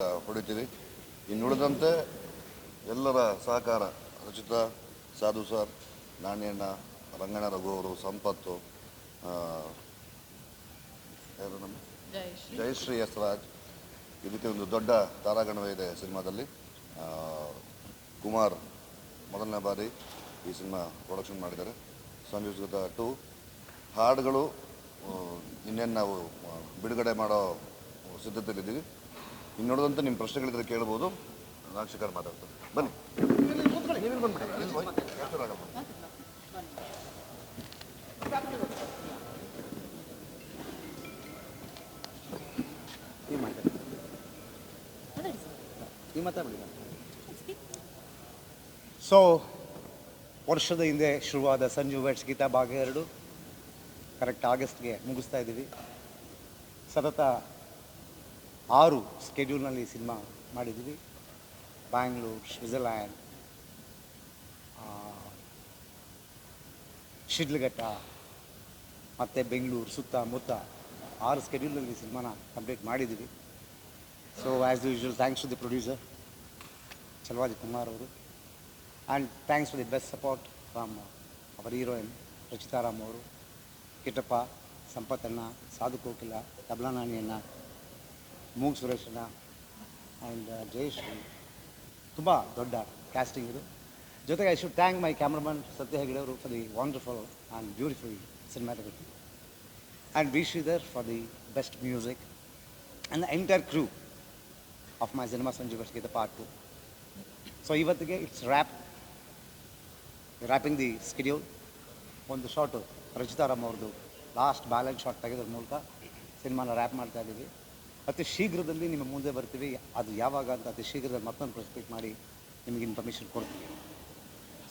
ಹೊಡಿತೀವಿ ಇನ್ನುಳಿದಂತೆ ಎಲ್ಲರ ಸಹಕಾರ ರಚಿತಾ ಸಾಧು ಸರ್ ನಾಣ್ಯಣ್ಣ ರಂಗಣ್ಣ ರಘು ಅವರು ಸಂಪತ್ತು ಆ, ಯಾರು ನಮ್ಮ? ಜಯಶ್ರೀ. ಎಸ್ ರಾಜ್ ಇದಕ್ಕೆ ಒಂದು ದೊಡ್ಡ ತಾರಾಗಣವೇ ಇದೆ ಸಿನಿಮಾದಲ್ಲಿ. ಕುಮಾರ್ ಮೊದಲನೇ ಬಾರಿ ಈ ಸಿನಿಮಾ ಪ್ರೊಡಕ್ಷನ್ ಮಾಡಿದ್ದಾರೆ. ಸಂಯೋಜಿತ ಟು. ಹಾಡುಗಳು ಇನ್ನೇನು ನಾವು ಬಿಡುಗಡೆ ಮಾಡೋ ಸಿದ್ಧತೆಯಲ್ಲಿದ್ದೀವಿ. ಇನ್ನುಳಿದಂತೆ ನಿಮ್ಮ ಪ್ರಶ್ನೆಗಳಿದ್ರೆ ಕೇಳ್ಬೋದು. ರಾಜಶೇಖರ್ ಮಾತಾಡ್ತಾರೆ. ಬನ್ನಿ. ಸೊ ವರ್ಷದ ಹಿಂದೆ ಶುರುವಾದ ಸಂಜು ವೆಟ್ಸ್ ಗೀತಾ ಭಾಗ ಎರಡು. ಕರೆಕ್ಟ್ ಆಗಸ್ಟ್ಗೆ ಮುಗಿಸ್ತಾ ಇದ್ದೀವಿ. ಸತತ ಆರು ಸ್ಕೆಡ್ಯೂಲ್ನಲ್ಲಿ ಸಿನಿಮಾ ಮಾಡಿದ್ದೀವಿ. ಬ್ಯಾಂಗ್ಳೂರ್, ಸ್ವಿಟ್ಜರ್ಲ್ಯಾಂಡ್ ಶಿಡ್ಲಘಟ್ಟ ಮತ್ತು ಬೆಂಗಳೂರು ಸುತ್ತಮುತ್ತ ಆರು ಸ್ಕೆಡ್ಯೂಲ್ನಲ್ಲಿ ಸಿನಿಮಾನ ಕಂಪ್ಲೀಟ್ ಮಾಡಿದ್ದೀವಿ. So as usual thanks to the producer Chalavadi Kumar ಅವರು. And thanks for the best support from our heroine Rachita Ram ಅವರು ಕಿಟ್ಟಪ್ಪ ಸಂಪತ್ತಣ್ಣ ಸಾಧು ಕೋಕಿಲ ತಬ್ಲಾ ನಾಣಿಯಣ್ಣ ಮೂಗ್ ಸುರೇಶಣ್ಣ ಆ್ಯಂಡ್ ಜಯೇಶ್ ತುಂಬ ದೊಡ್ಡ ಕ್ಯಾಸ್ಟಿಂಗ್ ಇದು ಜೊತೆಗೆ I should thank my cameraman Satya ಹೆಗಡೆಯವರು for the wonderful and beautiful cinematography and B Shridhar for the best music and the entire crew of my cinema Sanju Geetha part two so ಇವತ್ತಿಗೆ it's wrap wrapping the schedule ಒಂದು short Rachita Ram ಅವ್ರದ್ದು last balance short ತೆಗೆದ್ರ ಮೂಲಕ ಸಿನಿಮಾನ rap ಮಾಡ್ತಾ ಇದ್ದೀವಿ. ಅತಿ ಶೀಘ್ರದಲ್ಲಿ ನಿಮ್ಮ ಮುಂದೆ ಬರ್ತೀವಿ. ಅದು ಯಾವಾಗ ಅಂತ ಅತಿ ಶೀಘ್ರದಲ್ಲಿ ಮತ್ತೊಂದು ಪ್ರೆಸ್ಪೆಕ್ಟ್ ಮಾಡಿ ನಿಮಗೆ ಇನ್ಫಾರ್ಮೇಷನ್ ಕೊಡ್ತೀವಿ.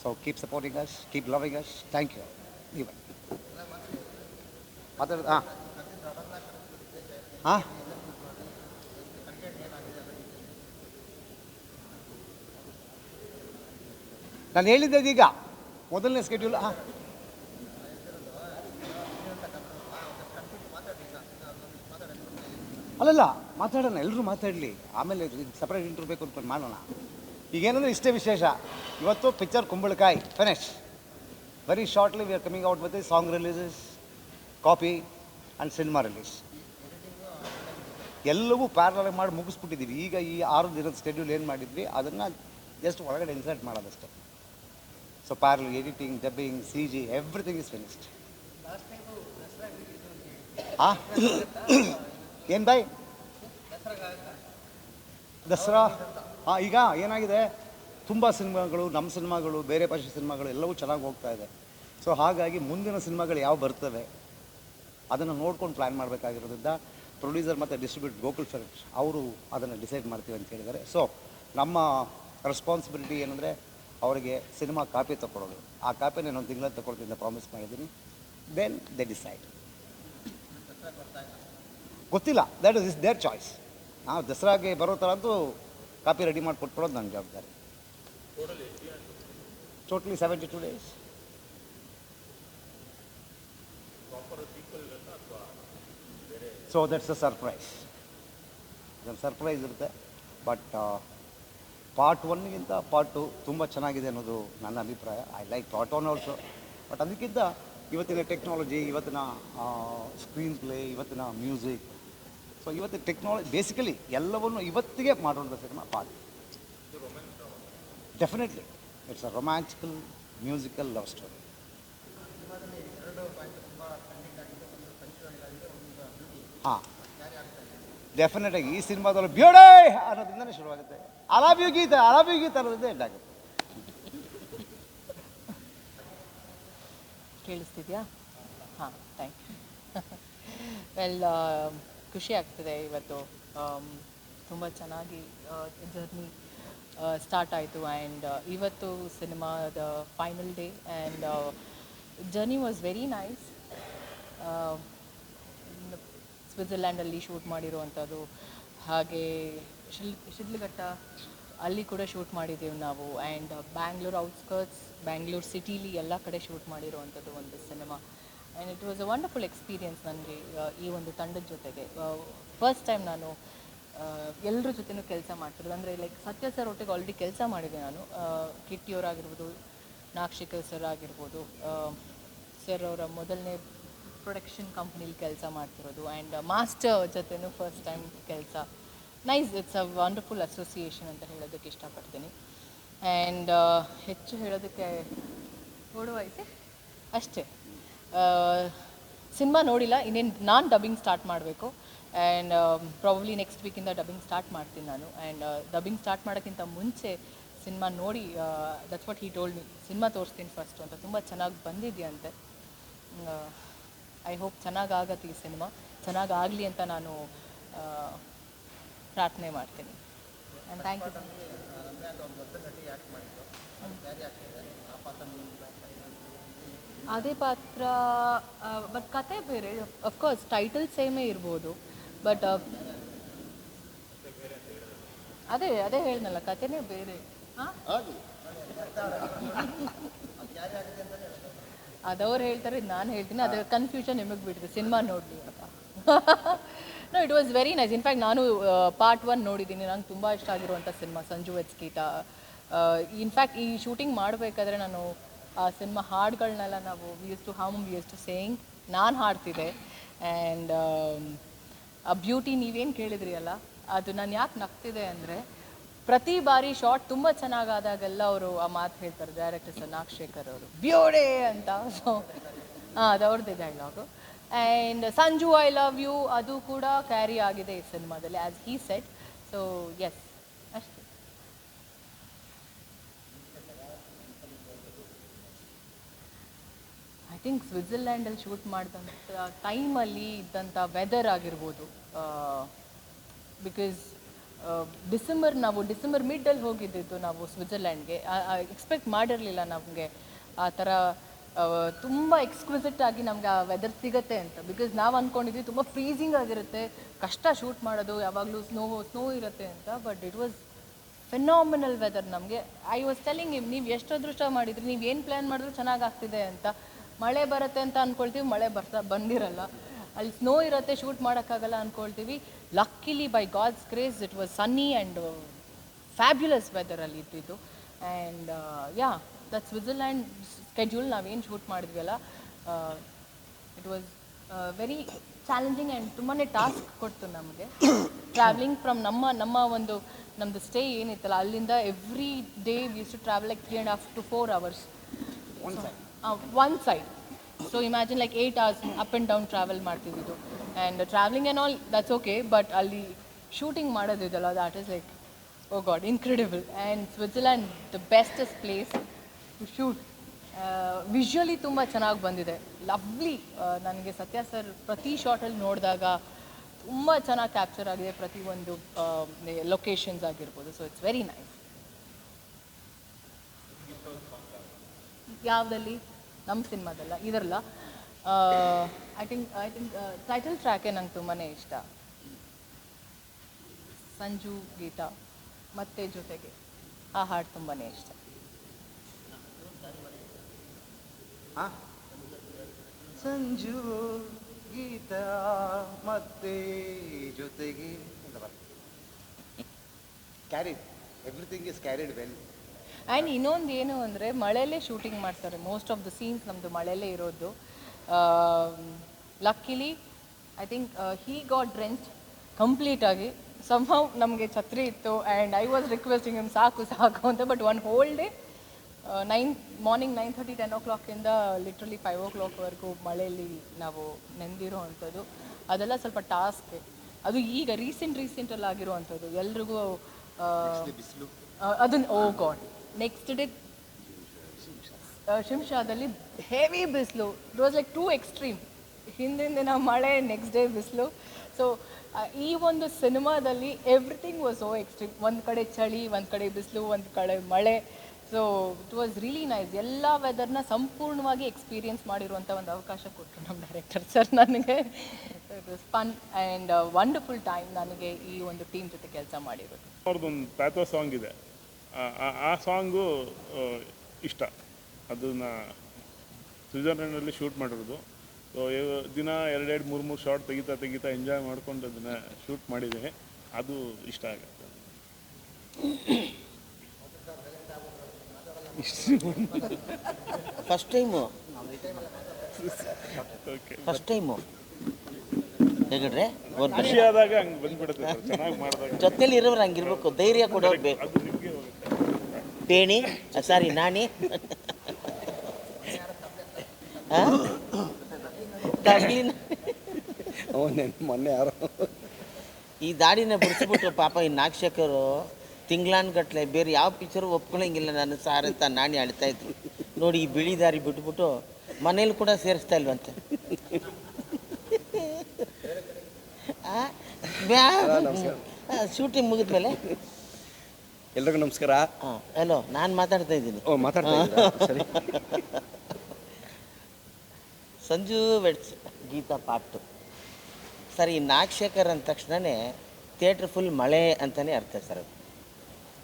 So keep supporting us keep loving us thank you ನೀವು ಮಾತಾಡ, ಹಾಂ. ಹಾಂ? ನಾನು ಹೇಳಿದ್ದೆ ಈಗ. ಮೊದಲನೇ ಸ್ಕೆಡ್ಯೂಲ್ ಹಾಂ. ಅಲ್ಲಲ್ಲ ಮಾತಾಡೋಣ ಎಲ್ಲರೂ ಮಾತಾಡಲಿ. ಆಮೇಲೆ ಸಪ್ರೇಟ್ ಇಂಟರ್ವ್ಯೂ ಬೇಕು ಅಂತ ಮಾಡೋಣ. ಈಗೇನಂದ್ರೆ ಇಷ್ಟೇ ವಿಶೇಷ. ಇವತ್ತು ಪಿಕ್ಚರ್ ಕುಂಬಳಕಾಯಿ finish very shortly we are coming out with song releases copy and cinema release ಎಲ್ಲವೂ ಪ್ಯಾರಲಾಗಿ ಮಾಡಿ ಮುಗಿಸ್ಬಿಟ್ಟಿದ್ದೀವಿ ಈಗ ಈ ಆರು ದಿನದ ಸ್ಕೆಡ್ಯೂಲ್ ಏನು ಮಾಡಿದ್ವಿ ಅದನ್ನು ಜಸ್ಟ್ ಒಳಗಡೆ insert ಮಾಡೋದಷ್ಟೇ. So parallel editing dubbing C G everything is finished ಹಾಂ ಏನು ಬಾಯ್? ದಸರಾ? ಹಾಂ ಈಗ ಏನಾಗಿದೆ? ತುಂಬ ಸಿನಿಮಾಗಳು ನಮ್ಮ ಸಿನಿಮಾಗಳು, ಬೇರೆ ಭಾಷೆ ಸಿನಿಮಾಗಳು ಎಲ್ಲವೂ ಚೆನ್ನಾಗಿ ಹೋಗ್ತಾ ಇದೆ. ಸೊ ಹಾಗಾಗಿ ಮುಂದಿನ ಸಿನಿಮಾಗಳು ಯಾವ ಬರ್ತವೆ? ಅದನ್ನು ನೋಡ್ಕೊಂಡು ಪ್ಲ್ಯಾನ್ ಮಾಡಬೇಕಾಗಿರೋದ್ರಿಂದ ಪ್ರೊಡ್ಯೂಸರ್ ಮತ್ತು ಡಿಸ್ಟ್ರಿಬ್ಯೂಟ್ ಗೋಕುಲ್ ಸರ್ ಅವರು ಅದನ್ನು ಡಿಸೈಡ್ ಮಾಡ್ತೀವಿ ಅಂತ ಹೇಳಿದ್ದಾರೆ. ಸೊ ನಮ್ಮ ರೆಸ್ಪಾನ್ಸಿಬಿಲಿಟಿ ಏನಂದರೆ ಅವರಿಗೆ ಸಿನಿಮಾ ಕಾಪಿ ತಗೊಳ್ಳೋದು ಆ ಕಾಪಿನ ಇನ್ನೊಂದು ತಿಂಗಳ ತಗೊಳ್ತೀನಿ ಪ್ರಾಮಿಸ್ ಮಾಡಿದ್ದೀನಿ. ದೆನ್ ದೆ ಡಿಸೈಡ್ ಗೊತ್ತಿಲ್ಲ. That is is their choice ನಾವು ದಸರಾಗೆ ಬರೋ ಥರ ಅಂತೂ ಕಾಪಿ ರೆಡಿ ಮಾಡಿ ಕೊಟ್ಬಿಡೋದು ನನ್ನ ಜವಾಬ್ದಾರಿ. Totally seventy two days so that's a surprise ಇದೊಂದು ಸರ್ಪ್ರೈಸ್ ಇರುತ್ತೆ. ಬಟ್ ಪಾರ್ಟ್ ಒನ್ಗಿಂತ ಪಾರ್ಟ್ ಟು ತುಂಬ ಚೆನ್ನಾಗಿದೆ ಅನ್ನೋದು ನನ್ನ ಅಭಿಪ್ರಾಯ. I like part one also but ಅದಕ್ಕಿಂತ ಇವತ್ತಿನ ಟೆಕ್ನಾಲಜಿ ಇವತ್ತಿನ ಸ್ಕ್ರೀನ್ ಪ್ಲೇ ಇವತ್ತಿನ ಮ್ಯೂಸಿಕ್ ಸೊ ಇವತ್ತು ಟೆಕ್ನಾಲಜಿ ಬೇಸಿಕಲಿ ಎಲ್ಲವನ್ನು ಇವತ್ತಿಗೆ ಮಾಡೋಣ cinema Padi definitely it's a romantical musical love story ಹಾಂ ಡೆಫಿನೆಟಾಗಿ ಈ ಸಿನಿಮಾದಲ್ಲಿ ಬ್ಯೂಡೇ ಅನ್ನೋದ್ರಿಂದನೇ ಶುರುವಾಗುತ್ತೆ. ಅಲಾಬ್ಯೂ ಗೀತ ಅಲಾಬ್ಯೂ ಗೀತ ಅನ್ನೋದ್ರಿಂದ ಎಂಡ್ ಆಗುತ್ತೆ. ಕೇಳಿಸ್ತಿದ್ಯಾ? ಹಾಂ ಥ್ಯಾಂಕ್ ಯು ವೆಲ್ ಖುಷಿ ಆಗ್ತದೆ ಇವತ್ತು. ತುಂಬ ಚೆನ್ನಾಗಿ ಜರ್ನಿ ಸ್ಟಾರ್ಟ್ ಆಯಿತು. ಆ್ಯಂಡ್ ಇವತ್ತು ಸಿನಿಮಾದ final day. And journey was very nice. ಸ್ವಿಟ್ಜರ್ಲ್ಯಾಂಡಲ್ಲಿ shoot ಮಾಡಿರುವಂಥದ್ದು. ಹಾಗೆ, ಶಿಲ್, ಶಿಡ್ಲಘಟ್ಟ ಅಲ್ಲಿ ಕೂಡ ಶೂಟ್ ಮಾಡಿದ್ದೀವಿ ನಾವು. ಆ್ಯಂಡ್ ಬ್ಯಾಂಗ್ಳೂರ್ ಔಟ್ಸ್ಕರ್ಟ್ಸ್, ಬ್ಯಾಂಗ್ಳೂರ್ ಸಿಟೀಲಿ ಎಲ್ಲ ಕಡೆ ಶೂಟ್ ಮಾಡಿರುವಂಥದ್ದು ಒಂದು cinema. And it was a wonderful experience ನನಗೆ ಈ ಒಂದು ತಂಡದ ಜೊತೆಗೆ. ಫಸ್ಟ್ ಟೈಮ್ ನಾನು ಎಲ್ಲರ ಜೊತೆನೂ ಕೆಲಸ ಮಾಡ್ತಿರೋದು. ಅಂದರೆ ಲೈಕ್ ಸತ್ಯ ಸರ್ ಒಟ್ಟಿಗೆ ಆಲ್ರೆಡಿ ಕೆಲಸ ಮಾಡಿದೆ ನಾನು. ಕಿಟ್ಟಿಯವರಾಗಿರ್ಬೋದು ನಾಕ್ಷಿಕ ಸರ್ ಆಗಿರ್ಬೋದು ಸರ್ ಅವರ ಮೊದಲನೇ ಪ್ರೊಡಕ್ಷನ್ ಕಂಪ್ನಿಲಿ ಕೆಲಸ ಮಾಡ್ತಿರೋದು. ಆ್ಯಂಡ್ ಮಾಸ್ಟರ್ ಜೊತೆನೂ ಫಸ್ಟ್ ಟೈಮ್ ಕೆಲಸ. Nice it's a wonderful association ಅಂತ ಹೇಳೋದಕ್ಕೆ ಇಷ್ಟಪಡ್ತೀನಿ. ಆ್ಯಂಡ್ ಹೆಚ್ಚು ಹೇಳೋದಕ್ಕೆ ಓಡುವ ಐತೆ? ಅಷ್ಟೇ. ಸಿನಿಮಾ ನೋಡಿಲ್ಲ, ಇನ್ನೇನು ನಾನು ಡಬ್ಬಿಂಗ್ ಸ್ಟಾರ್ಟ್ ಮಾಡಬೇಕು. ಆ್ಯಂಡ್ ಪ್ರಾಬ್ಲಿ ನೆಕ್ಸ್ಟ್ ವೀಕಿಂದ ಡಬ್ಬಿಂಗ್ ಸ್ಟಾರ್ಟ್ ಮಾಡ್ತೀನಿ ನಾನು. ಆ್ಯಂಡ್ ಡಬ್ಬಿಂಗ್ ಸ್ಟಾರ್ಟ್ ಮಾಡೋಕ್ಕಿಂತ ಮುಂಚೆ ಸಿನಿಮಾ ನೋಡಿ that's what he told me cinema ತೋರಿಸ್ತೀನಿ ಫಸ್ಟು ಅಂತ. ತುಂಬ ಚೆನ್ನಾಗಿ ಬಂದಿದೆಯಂತೆ. ಐ ಹೋಪ್ ಚೆನ್ನಾಗಿ ಆಗತ್ತೆ ಈ ಸಿನಿಮಾ. ಚೆನ್ನಾಗಿ ಆಗಲಿ ಅಂತ ನಾನು ಪ್ರಾರ್ಥನೆ ಮಾಡ್ತೀನಿ. ಆ್ಯಂಡ್ ಥ್ಯಾಂಕ್ ಯು ಅದೇ ಪಾತ್ರ ಬಟ್ ಕತೆ ಬೇರೆ. ಅಫ್ಕೋರ್ಸ್ ಟೈಟಲ್ ಸೇಮೇ ಇರ್ಬೋದು ಬಟ್ ಅದೇ ಅದೇ ಹೇಳ್ನಲ್ಲ ಕತೆನೇ ಬೇರೆ. ಹಾಂ ಅದವ್ರು ಹೇಳ್ತಾರೆ ನಾನು ಹೇಳ್ತೀನಿ ಅದ್ರ ಕನ್ಫ್ಯೂಷನ್ ನಿಮಗೆ ಬಿಟ್ಟಿದೆ ಸಿನಿಮಾ ನೋಡಿ ಅಂತ. No it was very nice in fact ನಾನು ಪಾರ್ಟ್ ಒನ್ ನೋಡಿದ್ದೀನಿ. ನಂಗೆ ತುಂಬ ಇಷ್ಟ ಆಗಿರುವಂಥ ಸಿನಿಮಾ ಸಂಜು ವೆಚ್ಕೀಟ ಇನ್ಫ್ಯಾಕ್ಟ್ ಈ ಶೂಟಿಂಗ್ ಮಾಡಬೇಕಾದ್ರೆ ನಾನು ಆ ಸಿನಿಮಾ ಹಾಡುಗಳನ್ನೆಲ್ಲ ನಾವು we use to hum we use to saying ನಾನು ಹಾಡ್ತಿದ್ದೆ. ಆ್ಯಂಡ್ ಆ ಬ್ಯೂಟಿ ನೀವೇನು ಕೇಳಿದ್ರಿ ಅಲ್ಲ, ಅದು ನಾನು ಯಾಕೆ ನಗ್ತಿದೆ ಅಂದರೆ, ಪ್ರತಿ ಬಾರಿ ಶಾರ್ಟ್ ತುಂಬ ಚೆನ್ನಾಗಾದಾಗೆಲ್ಲ ಅವರು ಆ ಮಾತು ಹೇಳ್ತಾರೆ ಡೈರೆಕ್ಟರ್ ಸರ್ ನಾಗಶೇಖರ್ ಅವರು. ಬ್ಯೂಡೆ ಅಂತ. ಸೊ ಹಾಂ ಅದು ಅವ್ರದ್ದೇ dialogue and Sanju I love you ಅದು ಕೂಡ ಕ್ಯಾರಿ ಆಗಿದೆ ಈ ಸಿನಿಮಾದಲ್ಲಿ as he set so yes ಅಷ್ಟೇ. ಐ ಥಿಂಕ್ ಸ್ವಿಟ್ಜರ್ಲ್ಯಾಂಡಲ್ಲಿ ಶೂಟ್ ಮಾಡಿದಂಥ ಟೈಮಲ್ಲಿ ಇದ್ದಂಥ ವೆದರ್ ಆಗಿರ್ಬೋದು. ಬಿಕಾಸ್ ಡಿಸೆಂಬರ್ ನಾವು ಡಿಸೆಂಬರ್ ಮಿಡ್ಡಲ್ಲಿ ಹೋಗಿದ್ದಿದ್ದು ನಾವು ಸ್ವಿಟ್ಜರ್ಲ್ಯಾಂಡ್ಗೆ ಎಕ್ಸ್ಪೆಕ್ಟ್ ಮಾಡಿರಲಿಲ್ಲ ನಮಗೆ. ಆ ಥರ ತುಂಬ ಎಕ್ಸ್ಕ್ವಿಸಿಟ್ ಆಗಿ ನಮ್ಗೆ ಆ ವೆದರ್ ಸಿಗತ್ತೆ ಅಂತ. ಬಿಕಾಸ್ ನಾವು ಅಂದ್ಕೊಂಡಿದ್ವಿ ತುಂಬ ಫ್ರೀಸಿಂಗ್ ಆಗಿರುತ್ತೆ. ಕಷ್ಟ ಶೂಟ್ ಮಾಡೋದು, ಯಾವಾಗಲೂ ಸ್ನೋ ಸ್ನೋ ಇರುತ್ತೆ ಅಂತ. But it was phenomenal weather ನಮಗೆ. ಐ ವಾಸ್ ಟೆಲಿಂಗ್ ನೀವು ಎಷ್ಟು ಅದೃಷ್ಟ ಮಾಡಿದ್ರಿ? ನೀವು ಏನು ಪ್ಲ್ಯಾನ್ ಮಾಡಿದ್ರು ಚೆನ್ನಾಗಾಗ್ತಿದೆ ಅಂತ. ಮಳೆ ಬರುತ್ತೆ ಅಂತ ಅಂದ್ಕೊಳ್ತೀವಿ ಮಳೆ ಬರ್ತಾ ಬಂದಿರಲ್ಲ. ಅಲ್ಲಿ ಸ್ನೋ ಇರುತ್ತೆ ಶೂಟ್ ಮಾಡೋಕ್ಕಾಗಲ್ಲ ಅಂದ್ಕೊಳ್ತೀವಿ luckily by God's grace it was sunny and fabulous ವೆದರಲ್ಲಿ ಇದ್ದಿದ್ದು. And yeah that Switzerland schedule ನಾವೇನು shoot ಮಾಡಿದ್ವಲ್ಲ it was very challenging and ತುಂಬಾ ಟಾಸ್ಕ್ ಕೊಡ್ತು ನಮಗೆ. ಟ್ರಾವೆಲಿಂಗ್ ಫ್ರಮ್ ನಮ್ಮ ನಮ್ಮ ಒಂದು ನಮ್ಮದು ಸ್ಟೇ ಏನಿತ್ತಲ್ಲ, ಅಲ್ಲಿಂದ every day we to travel like three and half to four hours one side so imagine like eight hours up and down travel ಮಾಡ್ತಿದ್ದಿದ್ದು and travelling and all that's okay but ಅಲ್ಲಿ shooting ಮಾಡೋದಿದೆಲ್ಲ that is like oh God incredible and Switzerland the bestest place to shoot visually ತುಂಬ ಚೆನ್ನಾಗಿ ಬಂದಿದೆ. Lovely ನನಗೆ ಸತ್ಯ sir ಪ್ರತಿ ಶಾರ್ಟಲ್ಲಿ ನೋಡಿದಾಗ ತುಂಬ ಚೆನ್ನಾಗಿ ಕ್ಯಾಪ್ಚರ್ ಆಗಿದೆ ಪ್ರತಿಯೊಂದು ಲೊಕೇಶನ್ಸ್ ಆಗಿರ್ಬೋದು. ಸೊ ಇಟ್ಸ್ ವೆರಿ ನೈಸ್ ಯಾವುದಲ್ಲಿ? ನಮ್ಮ ಸಿನಿಮಾದಲ್ಲ ಇದರಲ್ಲ. I think I think title ಟ್ರ್ಯಾಕೇ ನಂಗೆ ತುಂಬಾ ಇಷ್ಟ. ಸಂಜು ಗೀತಾ ಮತ್ತೆ ಜೊತೆಗೆ ಆ ಹಾಡು ತುಂಬಾ ಇಷ್ಟ. ಹಾಂ ಸಂಜು ಗೀತ ಮತ್ತೆ ಜೊತೆಗೆ carried everything is carried well and ಇನ್ನೊಂದು ಏನು ಅಂದರೆ ಮಳೆಯಲ್ಲೇ ಶೂಟಿಂಗ್ ಮಾಡ್ತಾರೆ. ಮೋಸ್ಟ್ ಆಫ್ ದ ಸೀನ್ಸ್ ನಮ್ಮದು ಮಳೆಯಲ್ಲೇ ಇರೋದು. Luckily I think he got drench ಕಂಪ್ಲೀಟಾಗಿ ಸಮ್ಹೌ ನಮಗೆ ಛತ್ರಿ ಇತ್ತು and I was requesting him ಸಾಕು ಸಾಕು ಅಂತ. But one whole day nine morning nine thirty ten ಓ ಕ್ಲಾಕಿಂದ ಲಿಟ್ರಲಿ ಫೈವ್ ಓ ಕ್ಲಾಕ್ವರೆಗೂ ಮಳೆಯಲ್ಲಿ ನಾವು ನೆಂದಿರೋ ಅಂಥದ್ದು. ಅದೆಲ್ಲ ಸ್ವಲ್ಪ ಟಾಸ್ಕ್ ಅದು ಈಗ ರೀಸೆಂಟ್ ರೀಸೆಂಟಲ್ಲಿ ಆಗಿರುವಂಥದ್ದು ಎಲ್ರಿಗೂ ಅದನ್ನ ಓ ಗಾಡ್ ನೆಕ್ಸ್ಟ್ ಡೇ ಶಿಂಷಾದಲ್ಲಿ ಹೆವಿ ಬಿಸಿಲು. It was like too extreme ಹಿಂದಿನ ದಿನ ಮಳೆ ನೆಕ್ಸ್ಟ್ ಡೇ ಬಿಸಿಲು. ಸೊ ಈ ಒಂದು ಸಿನಿಮಾದಲ್ಲಿ ಎವ್ರಿಥಿಂಗ್ ವಾಸ್ ಸೋ ಎಕ್ಸ್ಟ್ರೀಮ್ ಒಂದು ಕಡೆ ಚಳಿ, ಒಂದು ಕಡೆ ಬಿಸಿಲು, ಒಂದು ಕಡೆ ಮಳೆ. So it was really nice ಎಲ್ಲ ವೆದರ್ನ ಸಂಪೂರ್ಣವಾಗಿ ಎಕ್ಸ್ಪೀರಿಯನ್ಸ್ ಮಾಡಿರುವಂಥ ಒಂದು ಅವಕಾಶ ಕೊಟ್ಟರು ನಮ್ಮ ಡೈರೆಕ್ಟರ್ ಸರ್ ನನಗೆ. It fun and wonderful time ನನಗೆ ಈ ಒಂದು ಟೀಮ್ ಜೊತೆ ಕೆಲಸ ಮಾಡಿರೋದು. ಅವ್ರದ್ದೊಂದು ಪ್ಯಾಥೋ ಸಾಂಗ್ ಇದೆ. ಆ- ಸಾಂಗು ಇಷ್ಟ. ಅದನ್ನು ಸ್ವಿಟ್ಜರ್ಲೆಂಡಲ್ಲಿ ಶೂಟ್ ಮಾಡಿರೋದು. ಸೊ ದಿನ ಎರಡೆರಡು ಮೂರು ಮೂರು ಶಾರ್ಟ್ ತೆಗಿತಾ ತೆಗಿತಾ ಎಂಜಾಯ್ ಮಾಡ್ಕೊಂಡು ಅದನ್ನು ಶೂಟ್ ಮಾಡಿದೆ. ಅದು ಇಷ್ಟ ಆಗುತ್ತೆ. First time okay first time ಹೇಗಿಡ್ರೆ ಬನ್ನಿ ಖುಷಿ ಆದಾಗ ಹಂಗೆ ಬಂದ್ಬಿಡುತ್ತೆ. ಚೆನ್ನಾಗಿ ಮಾಡಿದಾಗ. ಜೊತೆಲಿ ಇರೋರು ಹಂಗಿರ್ಬೇಕು. ಧೈರ್ಯ ಕೂಡ ಬೇಕು ಪೇಣಿ ಸಾರಿ ನಾಣಿ. ಮೊನ್ನೆ ಯಾರು. ಈ ದಾಡಿನ ಬಿಡಿಸ್ಬಿಟ್ರು ಪಾಪ ಈ ನಾಗಶೇಖರು. ತಿಂಗ್ಳಾನ್ಗಟ್ಲೆ ಬೇರೆ ಯಾವ ಪಿಕ್ಚರ್ ಒಪ್ಕೊಳಂಗಿಲ್ಲ ನಾನು ಸಾರ್ ಅಂತ ನಾಣಿ ಅಳ್ತಾ ಇದ್ರು. ನೋಡಿ ಈ ಬಿಳಿ ದಾರಿ ಬಿಟ್ಬಿಟ್ಟು ಮನೇಲಿ ಕೂಡ ಸೇರಿಸ್ತಾ ಇಲ್ವಂತೆ. ಶೂಟಿಂಗ್ ಮುಗಿದ್ಮೇಲೆ ಎಲ್ರಿಗೂ ನಮಸ್ಕಾರ. ಹಾಂ ಹಲೋ ನಾನು ಮಾತಾಡ್ತಾ ಇದ್ದೀನಿ. ಓ ಮಾತಾಡ್ತಾ ಇದ್ದೀರಾ? ಸರಿ. Sanju weds Geetha part sir ಈ ನಾಗಶೇಖರ್ ಅಂದ ತಕ್ಷಣವೇ ಥಿಯೇಟ್ರ್ ಫುಲ್ ಮಳೆ ಅಂತಲೇ ಅರ್ಥ ಸರ್ ಅದು.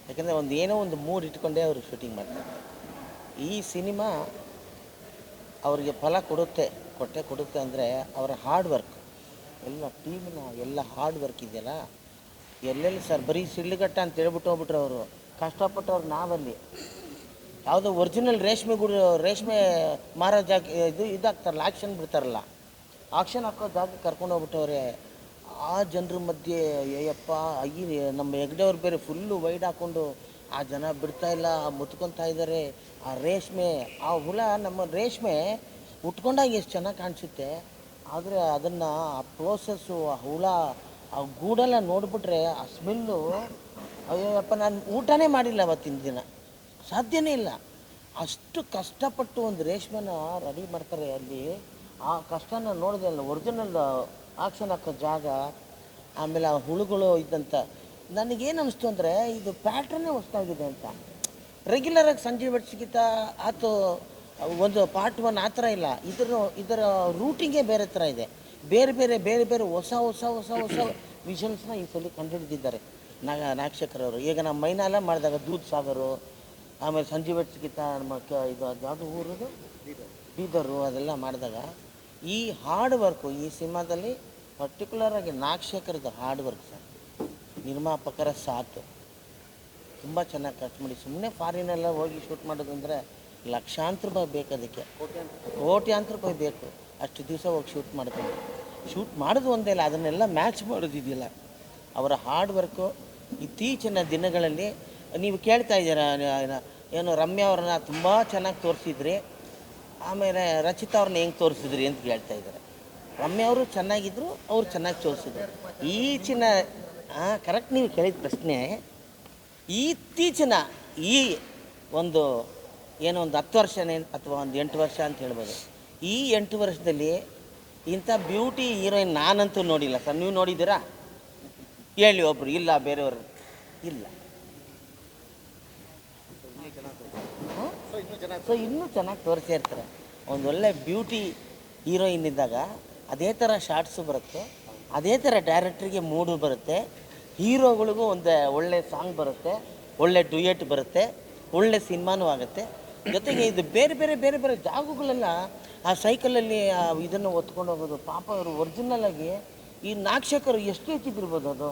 ಯಾಕಂದರೆ ಒಂದು ಏನೋ ಒಂದು ಮೂಡ್ ಇಟ್ಕೊಂಡೇ ಅವರು ಶೂಟಿಂಗ್ ಮಾಡ್ತಾರೆ. ಈ ಸಿನಿಮಾ ಅವರಿಗೆ ಫಲ ಕೊಡುತ್ತೆ ಕೊಟ್ಟೆ ಕೊಡುತ್ತೆ ಅಂದರೆ ಅವರ ಹಾರ್ಡ್ ವರ್ಕ್ ಎಲ್ಲ ಟೀಮಿನ ಎಲ್ಲ ಹಾರ್ಡ್ ವರ್ಕ್ ಇದೆಯಲ್ಲ? ಎಲ್ಲೆಲ್ಲಿ ಸರ್? ಬರೀ ಸಿಡ್ಲಿಗಟ್ಟ ಅಂತ ಹೇಳ್ಬಿಟ್ಟು ಹೋಗ್ಬಿಟ್ರು ಅವರು. ಕಷ್ಟಪಟ್ಟವ್ರು ನಾವಲ್ಲಿ. ಯಾವುದೋ ಒರಿಜಿನಲ್ ರೇಷ್ಮೆ ಗುಡಿ, ರೇಷ್ಮೆ ಮಾರೋ ಜಾಗ ಇದು ಇದಾಗ್ತಾರಲ್ಲ ಆಕ್ಷನ್ ಬಿಡ್ತಾರಲ್ಲ. ಆಕ್ಷನ್ ಹಾಕೋ ಜಾಗ ಕರ್ಕೊಂಡು ಹೋಗ್ಬಿಟ್ಟವ್ರೆ. ಆ ಜನರ ಮಧ್ಯೆ, ಅಯ್ಯಪ್ಪ ಅಯ್ಯ ನಮ್ಮ ಹೆಗ್ಡೆಯವ್ರು ಬೇರೆ ಫುಲ್ಲು ವೈಡ್ ಹಾಕ್ಕೊಂಡು ಆ ಜನ ಬಿಡ್ತಾ ಇಲ್ಲ ಮುತ್ಕೊತಾ ಇದ್ದಾರೆ ಆ ರೇಷ್ಮೆ, ಆ ಹುಳ ನಮ್ಮ ರೇಷ್ಮೆ ಉಟ್ಕೊಂಡಾಗ ಎಷ್ಟು ಚೆನ್ನಾಗಿ ಕಾಣಿಸುತ್ತೆ. ಆದರೆ ಅದನ್ನು ಆ ಪ್ರೋಸೆಸ್ಸು ಆ ಹುಳ ಆ ಗೂಡೆಲ್ಲ ನೋಡಿಬಿಟ್ರೆ ಆ ಸ್ಮೆಲ್ಲು ಅಯ್ಯಪ್ಪ ನಾನು ಊಟನೇ ಮಾಡಿಲ್ಲ ಅವತ್ತಿನ ದಿನ. ಸಾಧ್ಯನೇ ಇಲ್ಲ. ಅಷ್ಟು ಕಷ್ಟಪಟ್ಟು ಒಂದು ರೇಷ್ಮೆನ ರೆಡಿ ಮಾಡ್ತಾರೆ ಅಲ್ಲಿ. ಆ ಕಷ್ಟನ ನೋಡಿದೆ ಅಲ್ಲ ಒರಿಜಿನಲ್ ಆಕ್ಷನ್ ಹಾಕೋ ಜಾಗ, ಆಮೇಲೆ ಆ ಹುಳುಗಳು ಇದ್ದಂಥ ನನಗೇನು ಅನಿಸ್ತು ಅಂದರೆ, ಇದು ಪ್ಯಾಟ್ರನ್ನೇ ಹೊಸ್ತಾಗಿದೆ ಅಂತ. ರೆಗ್ಯುಲರಾಗಿ ಸಂಜೆ ಬೆಡ್ಸ್ಗಿಂತ ಆತು, ಒಂದು ಪಾರ್ಟ್ ಒನ್ ಆ ಥರ ಇಲ್ಲ. ಇದರ ಇದರ ರೂಟಿಂಗೇ ಬೇರೆ ಥರ ಇದೆ. ಬೇರೆ ಬೇರೆ ಬೇರೆ ಬೇರೆ ಹೊಸ ಹೊಸ ಹೊಸ ಹೊಸ ವಿಷನ್ಸ್ನ ಈ ಸಲ ಕಂಡುಹಿಡಿದಿದ್ದಾರೆ. ನಾಗ ನಾಗಶೇಖರವರು ಈಗ ನಮ್ಮ ಮೈನಾಲ ಮಾಡಿದಾಗ ದೂದ್ ಸಾಗರು, ಆಮೇಲೆ ಸಂಜೀವ ಬೆಟ್ಸ್ಗಿಂತ ನಮ್ಮ ಇದು ಯಾವುದು ಊರದು? ಬೀದರು ಅದೆಲ್ಲ ಮಾಡಿದಾಗ ಈ ಹಾರ್ಡ್ ವರ್ಕು ಈ ಸಿನಿಮಾದಲ್ಲಿ ಪರ್ಟಿಕ್ಯುಲರಾಗಿ ನಾಗಶೇಖರದ ಹಾರ್ಡ್ ವರ್ಕ್ ಸರ್. ನಿರ್ಮಾಪಕರ ಸಾಥ್ ತುಂಬ ಚೆನ್ನಾಗಿ ಖರ್ಚು ಮಾಡಿ. ಸುಮ್ಮನೆ ಫಾರಿನೆಲ್ಲ ಹೋಗಿ ಶೂಟ್ ಮಾಡೋದಂದರೆ ಲಕ್ಷಾಂತರ ರೂಪಾಯಿ ಬೇಕು ಅದಕ್ಕೆ. ಕೋಟ್ಯಾಂತರ ರೂಪಾಯಿ ಬೇಕು. ಅಷ್ಟು ದಿವಸ ಹೋಗಿ ಶೂಟ್ ಮಾಡ್ತಾರೆ ಶೂಟ್ ಮಾಡೋದು ಒಂದೇ ಇಲ್ಲ ಅದನ್ನೆಲ್ಲ ಮ್ಯಾಚ್ ಮಾಡೋದಿದೆಯಲ್ಲ. ಅವರ ಹಾರ್ಡ್ ವರ್ಕು ಇತ್ತೀಚಿನ ದಿನಗಳಲ್ಲಿ, ನೀವು ಕೇಳ್ತಾ ಇದ್ದೀರಾ ಏನ- ರಮ್ಯಾ ಅವ್ರನ್ನ ತುಂಬ ಚೆನ್ನಾಗಿ ತೋರಿಸಿದ್ರಿ, ಆಮೇಲೆ ರಚಿತಾ ಅವ್ರನ್ನ ಹೆಂಗೆ ತೋರಿಸಿದ್ರಿ ಅಂತ ಕೇಳ್ತಾ ಇದ್ದಾರೆ. ರಮ್ಯಾ ಅವರು ಚೆನ್ನಾಗಿದ್ರು, ಅವರು ಚೆನ್ನಾಗಿ ತೋರಿಸಿದ್ರು. ಈಚಿನ ಕರೆಕ್ಟ್ ನೀವು ಕೇಳಿದ ಪ್ರಶ್ನೆ, ಇತ್ತೀಚಿನ ಈ ಒಂದು, ಏನೋ ಒಂದು ಹತ್ತು ವರ್ಷನೇ, ಅಥವಾ ಒಂದು ಎಂಟು ವರ್ಷ ಅಂತ ಹೇಳ್ಬೋದು. ಈ ಎಂಟು ವರ್ಷದಲ್ಲಿ ಇಂಥ ಬ್ಯೂಟಿ ಹೀರೋಯಿನ್ ನಾನಂತೂ ನೋಡಿಲ್ಲ ಸರ್. ನೀವು ನೋಡಿದ್ದೀರಾ? ಹೇಳಿ ಒಬ್ರು. ಇಲ್ಲ, ಬೇರೆಯವರು. ಇಲ್ಲ. ಸೊ ಇನ್ನೂ ಚೆನ್ನಾಗಿ ತೋರಿಸ್ತಾ ಇರ್ತಾರೆ. ಒಂದು ಒಳ್ಳೆ ಬ್ಯೂಟಿ ಹೀರೋಯಿನ್ ಇದ್ದಾಗ ಅದೇ ಥರ ಶಾರ್ಟ್ಸು ಬರುತ್ತೆ, ಅದೇ ಥರ ಡೈರೆಕ್ಟ್ರಿಗೆ ಮೂಡು ಬರುತ್ತೆ, ಹೀರೋಗಳಿಗೂ ಒಂದು ಒಳ್ಳೆ ಸಾಂಗ್ ಬರುತ್ತೆ, ಒಳ್ಳೆ ಡುಯೆಟ್ ಬರುತ್ತೆ, ಒಳ್ಳೆ ಸಿನಿಮಾನೂ ಆಗುತ್ತೆ. ಜೊತೆಗೆ ಇದು ಬೇರೆ ಬೇರೆ ಬೇರೆ ಬೇರೆ ಜಾಗಗಳೆಲ್ಲ ಆ ಸೈಕಲಲ್ಲಿ ಆ ಇದನ್ನು ಹೊತ್ಕೊಂಡು ಹೋಗೋದು. ಪಾಪ ಅವರು ಒರಿಜಿನಲ್ ಆಗಿ ಈ ನಾಕ್ಷಕರು ಎಷ್ಟು ಹೆಚ್ಚಿದ್ದಿರ್ಬೋದು ಅದು?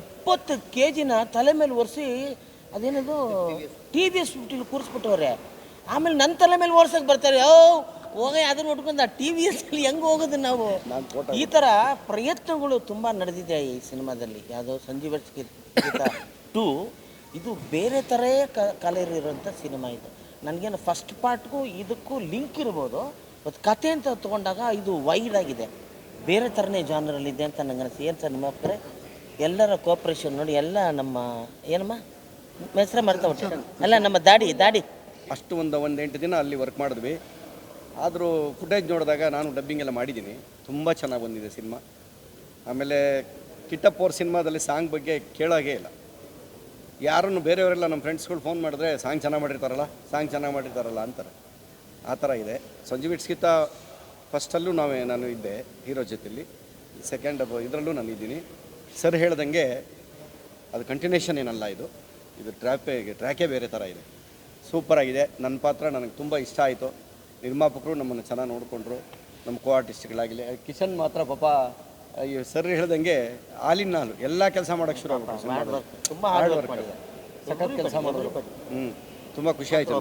ಎಪ್ಪತ್ತು ಕೆ ಜಿನ ತಲೆ ಮೇಲೆ ಒರೆಸಿ ಅದೇನದು? ಟಿ ವಿ ಎಸ್ ಫಿಫ್ಟಿಲಿ ಕೂರಿಸ್ಬಿಟ್ಟವ್ರೆ. ಆಮೇಲೆ ನನ್ನ ತಲೆ ಮೇಲೆ ಓಡಿಸೋಕೆ ಬರ್ತಾರೆ. ಓ ಹೋಗಿ ಅದನ್ನು ಉಟ್ಕೊಂಡು ಆ ಟಿ ವಿ ಎಸ್ ಅಲ್ಲಿ ಹೆಂಗೆ ಹೋಗೋದು ನಾವು? ಈ ಥರ ಪ್ರಯತ್ನಗಳು ತುಂಬ ನಡೆದಿದೆ ಈ ಸಿನಿಮಾದಲ್ಲಿ. ಯಾವುದೋ ಸಂಜೀವ್ ಗೀತ. ಟು ಇದು ಬೇರೆ ಥರೇ ಕ ಸಿನಿಮಾ ಇದು. ನನಗೇನು ಫಸ್ಟ್ ಪಾರ್ಟ್ಗೂ ಇದಕ್ಕೂ ಲಿಂಕ್ ಇರ್ಬೋದು ಮತ್ತು ಕತೆ ಅಂತ ತೊಗೊಂಡಾಗ ಇದು ವೈಡ್ ಆಗಿದೆ. ಬೇರೆ ಥರನೇ ಜಾನರಲ್ಲಿದೆ ಅಂತ ನಂಗೆ ಅನಿಸ್ತು. ಏನು ಸರ್ ನಿಮ್ಮ ಅಪ್ಪರೆ ಎಲ್ಲರ ಕೋಪ್ರೇಷನ್ ನೋಡಿ ಎಲ್ಲ ನಮ್ಮ ಏನಮ್ಮ? ಹೆಸರ ಮರ್ತಾ ಅಲ್ಲ ನಮ್ಮ ದಾಡಿ ದಾಡಿ. ಅಷ್ಟು ಒಂದು ಒಂದು ಎಂಟು ದಿನ ಅಲ್ಲಿ ವರ್ಕ್ ಮಾಡಿದ್ವಿ. ಆದರೂ ಫುಟೇಜ್ ನೋಡಿದಾಗ ನಾನು ಡಬ್ಬಿಂಗ್ ಎಲ್ಲ ಮಾಡಿದ್ದೀನಿ. ತುಂಬ ಚೆನ್ನಾಗಿ ಬಂದಿದೆ ಸಿನಿಮಾ. ಆಮೇಲೆ ಕಿಟ್ಟಪ್ಪ ಅವ್ರ ಸಿನಿಮಾದಲ್ಲಿ ಸಾಂಗ್ ಬಗ್ಗೆ ಕೇಳೋಗೇ ಇಲ್ಲ. ಯಾರನ್ನು ಬೇರೆಯವರೆಲ್ಲ ನಮ್ಮ ಫ್ರೆಂಡ್ಸ್ಗಳು ಫೋನ್ ಮಾಡಿದ್ರೆ, ಸಾಂಗ್ ಚೆನ್ನಾಗಿ ಮಾಡಿರ್ತಾರಲ್ಲ, ಸಾಂಗ್ ಚೆನ್ನಾಗಿ ಮಾಡಿರ್ತಾರಲ್ಲ ಅಂತಾರೆ. ಆ ಥರ ಇದೆ. ಸಂಜೀವ್ ಇಟ್ಸ್ಗಿಂತ ಫಸ್ಟಲ್ಲೂ ನಾವೇ, ನಾನು ಇದ್ದೆ ಹೀರೋ ಜೊತೆಲಿ. ಸೆಕೆಂಡ್ ಇದರಲ್ಲೂ ನಾನು ಇದ್ದೀನಿ. ಸರ್ ಹೇಳ್ದಂಗೆ, ಅದು ಕಂಟಿನ್ಯೂಷನ್ ಏನಲ್ಲ ಇದು. ಇದು ಟ್ರ್ಯಾಪೇ ಟ್ರ್ಯಾಕೇ ಬೇರೆ ಥರ ಇದೆ. ಸೂಪರ್ ಆಗಿದೆ. ನನ್ನ ಪಾತ್ರ ನನಗೆ ತುಂಬ ಇಷ್ಟ ಆಯಿತು. ನಿರ್ಮಾಪಕರು ನಮ್ಮನ್ನು ಚೆನ್ನಾಗಿ ನೋಡಿಕೊಂಡ್ರು. ನಮ್ಮ ಕೋ ಆರ್ಟಿಸ್ಟ್ಗಳಾಗಲಿ ಕಿಶನ್ ಮಾತ್ರ ಪಾಪ ಅಯ್ಯೋ ಸರ್ ಹೇಳ್ದಂಗೆ ಆಲಿನ ನಾನು ಎಲ್ಲ ಕೆಲಸ ಮಾಡೋಕ್ಕೆ ಶುರು ಆಗ್ಬಿಟ್ಟು ತುಂಬ ಹಾರ್ಡ್ ವರ್ಕ್ ಸಖತ್ ಕೆಲಸ ಮಾಡಿದ್ರು ಹ್ಞೂ ತುಂಬ ಖುಷಿ ಆಯಿತು